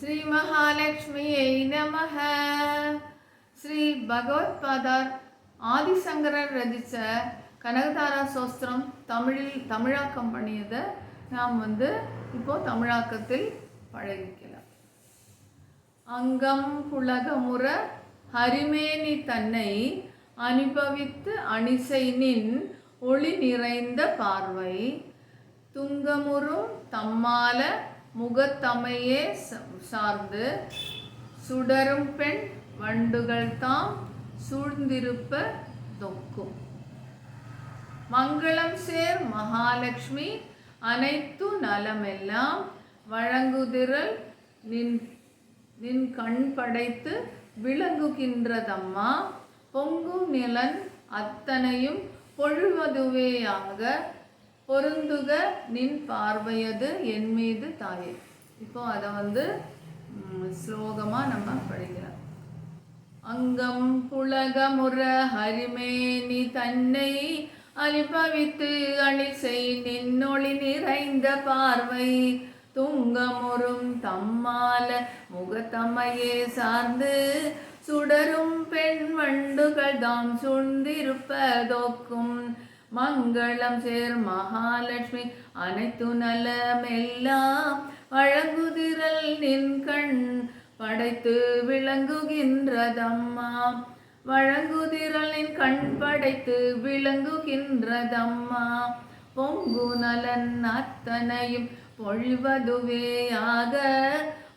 ஸ்ரீ மகாலட்சுமியை நமக. ஸ்ரீ பகவத்பாதார் ஆதிசங்கரர் ரசித்த கனகதாரா சோஸ்திரம் தமிழில் தமிழாக்கம் பண்ணியதை நாம் வந்து இப்போ தமிழாக்கத்தில் பழகிக்கலாம். அங்கம் புலகமுற ஹரிமேனி தன்னை அனுபவித்து அணிசை நின் ஒளி நிறைந்த பார்வை. துங்கமுறும் தம்மால முகத்தமையே ச- சார்ந்து சுடரும் பெண் வண்டுகள் தாம் சூழ்ந்திருப்ப தொக்கும். மங்களம் சேர் மகாலட்சுமி அனைத்து நலமெல்லாம் வழங்குதிரல் நின் நின் கண் படைத்து விளங்குகின்றதம்மா. பொங்கும் நிலன் அத்தனையும் பொழுவதுவேயாக பொருந்துக நின் பார்வையது என் மீது தாயே. இப்போ அதை வந்து ஸ்லோகமாக நம்ம படிக்கலாம். அங்கம் புலகமுற ஹரிமேனி தன்னை அனுபவித்து அணிசை நின்னொளி நிறைந்த பார்வை. துங்கமுறும் தம்மால முகத்தமையே சார்ந்து சுடரும் பெண் வண்டுகள் தாம் சூழ்ந்திருப்பதோக்கும் மங்களம் சேர் மகாலட்சுமி அனைத்து நலமெல்லாம் வழங்குதிரல் நின் கண் படைத்து விளங்குகின்றதம்மா. வழங்குதிரலின் கண் படைத்து விளங்குகின்றதம்மா. பொங்கு நலன் அத்தனையும் பொழிவதுவேயாக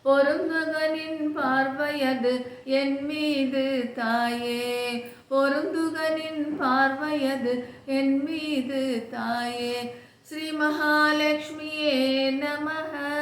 பொருந்தகனின் பார்வையது என் மீது தாயே. பார்வையது என் மீது தாயே. ஸ்ரீ மகாலட்சுமியே நமக.